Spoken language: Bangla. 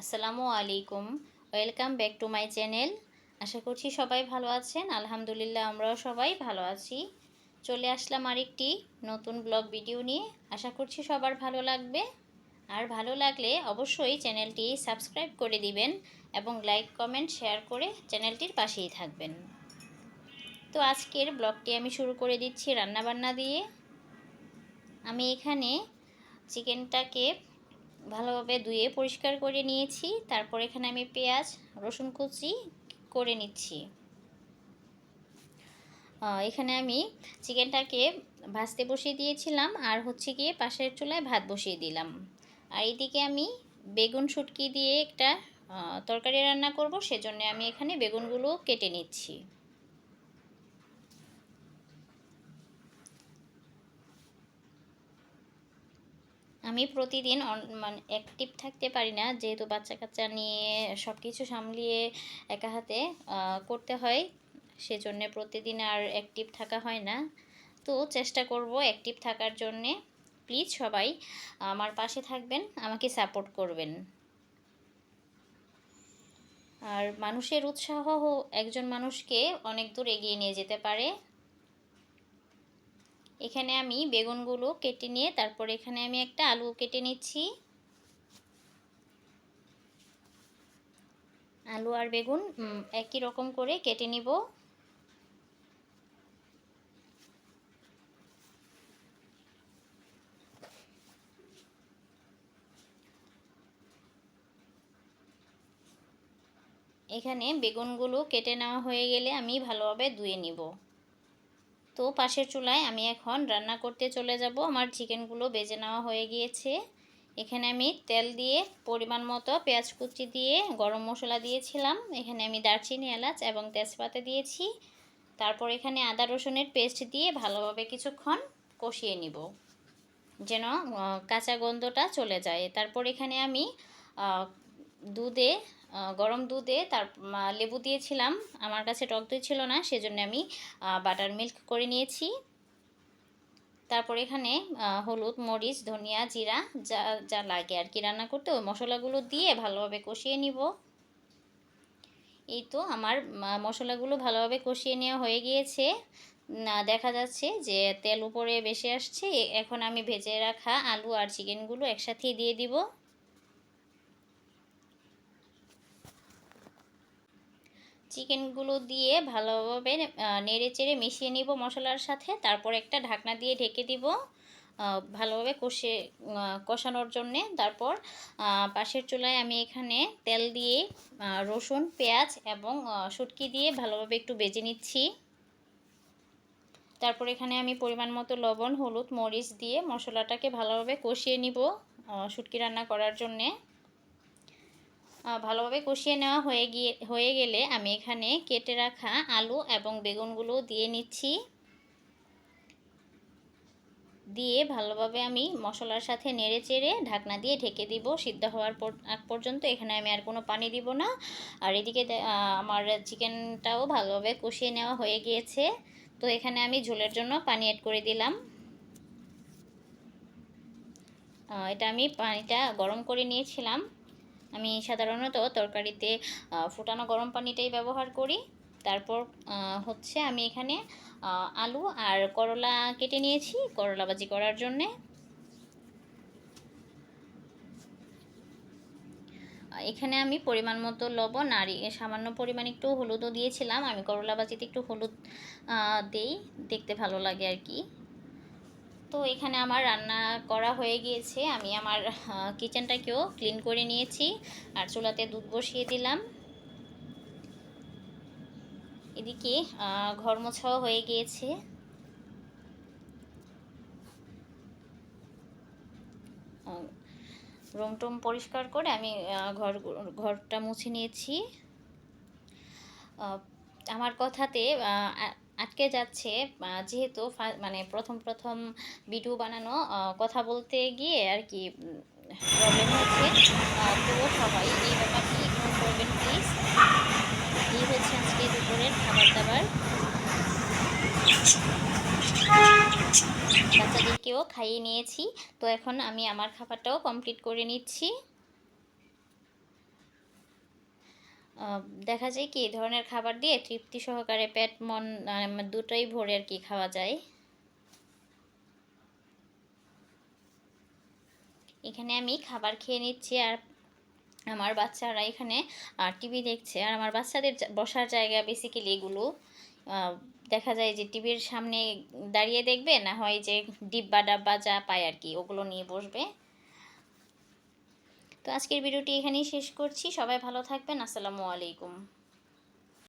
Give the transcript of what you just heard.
আসসালামু আলাইকুম। Welcome back to my channel আশা করছি সবাই ভালো আছেন। আলহামদুলিল্লাহ আমরাও সবাই ভালো আছি। চলে আসলাম আরেকটি নতুন ব্লগ ভিডিও নিয়ে। আশা করছি সবার ভালো লাগবে। আর ভালো লাগলে অবশ্যই চ্যানেলটি সাবস্ক্রাইব করে দিবেন এবং লাইক কমেন্ট শেয়ার করে চ্যানেলটির পাশেই থাকবেন। তো আজকের ব্লগটি আমি শুরু করে দিচ্ছি রান্নাবান্না দিয়ে। আমি এখানে চিকেনটাকে ভালোভাবে ধুয়ে পরিষ্কার করে নিয়েছি। তারপর এখানে আমি পেঁয়াজ, রসুন কুচি করে নিচ্ছি। এখানে আমি চিকেনটাকে ভাজতে বসিয়ে দিয়েছিলাম আর হচ্ছে গিয়ে পাশের চুলায় ভাত বসিয়ে দিলাম। আর এদিকে আমি বেগুন শুটকি দিয়ে একটা তরকারি রান্না করব, সেজন্য আমি এখানে বেগুনগুলো কেটে নিচ্ছি। আমি প্রতিদিন মানে অ্যাক্টিভ থাকতে পারি না। যেহেতু বাচ্চা কাচ্চা নিয়ে সব কিছু সামলিয়ে একা হাতে করতে হয়, সেজন্য প্রতিদিন আর অ্যাক্টিভ থাকা হয় না। তো চেষ্টা করব অ্যাক্টিভ থাকার জন্যে। প্লিজ সবাই আমার পাশে থাকবেন, আমাকে সাপোর্ট করবেন। আর মানুষের উৎসাহ একজন মানুষকে অনেক দূর এগিয়ে নিয়ে যেতে পারে। এখানে আমি বেগুনগুলো কেটে নিয়ে তারপর এখানে আমি একটা আলু কেটে নিচ্ছি। আলু আর বেগুন একই রকম করে কেটে নিব। এখানে বেগুনগুলো কেটে নেওয়া হয়ে গেলে আমি ভালোভাবে ধুয়ে নিব। তো পাশের চুলায় আমি এখন রান্না করতে চলে যাব। আমার চিকেনগুলো বেজে নেওয়া হয়ে গিয়েছে। এখানে আমি তেল দিয়ে পরিমাণ মতো পেঁয়াজ কুচি দিয়ে গরম মশলা দিয়েছিলাম। এখানে আমি দারচিনি, এলাচ এবং তেজপাতা দিয়েছি। তারপর এখানে আদা রসুনের পেস্ট দিয়ে ভালোভাবে কিছুক্ষণ কষিয়ে নিব, যেন কাঁচা গন্ধটা চলে যায়। তারপর এখানে আমি দুধে গরম দুধে তার লেবু দিয়েছিলাম। আমার কাছে টক দই ছিল না, সেজন্য আমি বাটার মিল্ক করে নিয়েছি। তারপর এখানে হলুদ, মরিচ, ধনিয়া, জিরা, যা যা লাগে আর কি রান্না করতে, ওই মশলাগুলো দিয়ে ভালোভাবে কষিয়ে নিব। এই তো আমার মশলাগুলো ভালোভাবে কষিয়ে নেওয়া হয়ে গিয়েছে। না, দেখা যাচ্ছে যে তেল উপরে বেশি আসছে। এখন আমি ভেজে রাখা আলু আর চিকেনগুলো একসাথেই দিয়ে দিব। চিকেনগুলো দিয়ে ভালোভাবে নেড়ে চেড়ে মিশিয়ে নিব মশলার সাথে। তারপর একটা ঢাকনা দিয়ে ঢেকে দিব ভালোভাবে কষে কষানোর জন্যে। তারপর পাশের চুলায় আমি এখানে তেল দিয়ে রসুন, পেঁয়াজ এবং শুটকি দিয়ে ভালোভাবে একটু বেজে নিচ্ছি। তারপর এখানে আমি পরিমাণ মতো লবণ, হলুদ, মরিচ দিয়ে মশলাটাকে ভালোভাবে কষিয়ে নিব শুটকি রান্না করার জন্যে। ভালোভাবে কষিয়ে নেওয়া হয়ে গিয়ে, হয়ে গেলে আমি এখানে কেটে রাখা আলু এবং বেগুনগুলো দিয়ে নিচ্ছি। দিয়ে ভালোভাবে আমি মশলার সাথে নেড়ে চেড়ে ঢাকনা দিয়ে ঢেকে দিব। সিদ্ধ হওয়ার পর, আগ পর্যন্ত এখানে আমি আর কোনো পানি দিব না। আর এদিকে আমার চিকেনটাও ভালোভাবে কষিয়ে নেওয়া হয়ে গিয়েছে। তো এখানে আমি ঝোলের জন্য পানি অ্যাড করে দিলাম। এটা আমি পানিটা গরম করে নিয়েছিলাম। আমি সাধারণত তরকারিতে ফুটানো গরম পানিটাই ব্যবহার করি। তারপর হচ্ছে আমি এখানে আলু আর করলা কেটে নিয়েছি করলা ভাজি করার জন্যে। এখানে আমি পরিমাণ মতো লবণ আর সামান্য পরিমাণ একটু হলুদও দিয়েছিলাম। আমি করলা ভাজিতে একটু হলুদ দেই, দেখতে ভালো লাগে আর কি। তো এখানে আমার রান্না করা হয়ে গিয়েছে। আমি আমার কিচেনটাকেও ক্লিন করে নিয়েছি আর চুলাতে দুধ বসিয়ে দিলাম। এদিকে ঘর মোছাও হয়ে গিয়েছে। রুম টুম পরিষ্কার করে আমি ঘর ঘরটা মুছে নিয়েছি। আমার কথাতে আটকে যাচ্ছে যেহেতু মানে প্রথম প্রথম ভিডিও বানানো কথা বলতে গিয়ে আর কি প্রবলেম হচ্ছে। তো সবাই এই ব্যাপারটি ইগনোর করবেন প্লিজ এই হচ্ছে আজকে দুপুরের খাবার দাবার বাচ্চাদেরকেও খাইয়ে নিয়েছি। তো এখন আমি আমার খাবারটাও কমপ্লিট করে নিচ্ছি। দেখা যায় কি এই ধরনের খাবার দিয়ে তৃপ্তি সহকারে পেট মন আহ, দুটোই ভরে আর কি খাওয়া যায়। এখানে আমি খাবার খেয়ে নিচ্ছি আর আমার বাচ্চারা এখানে আর টিভি দেখছে। আর আমার বাচ্চাদের বসার জায়গা বেসিক্যালি এগুলো। দেখা যায় যে টিভির সামনে দাঁড়িয়ে দেখবে না হয় যে ডিব্বা ডাব্বা যা পায় আর কি ওগুলো নিয়ে বসবে। তো আজকের ভিডিওটি এখানেই শেষ করছি। সবাই ভালো থাকবেন। আসসালামু আলাইকুম।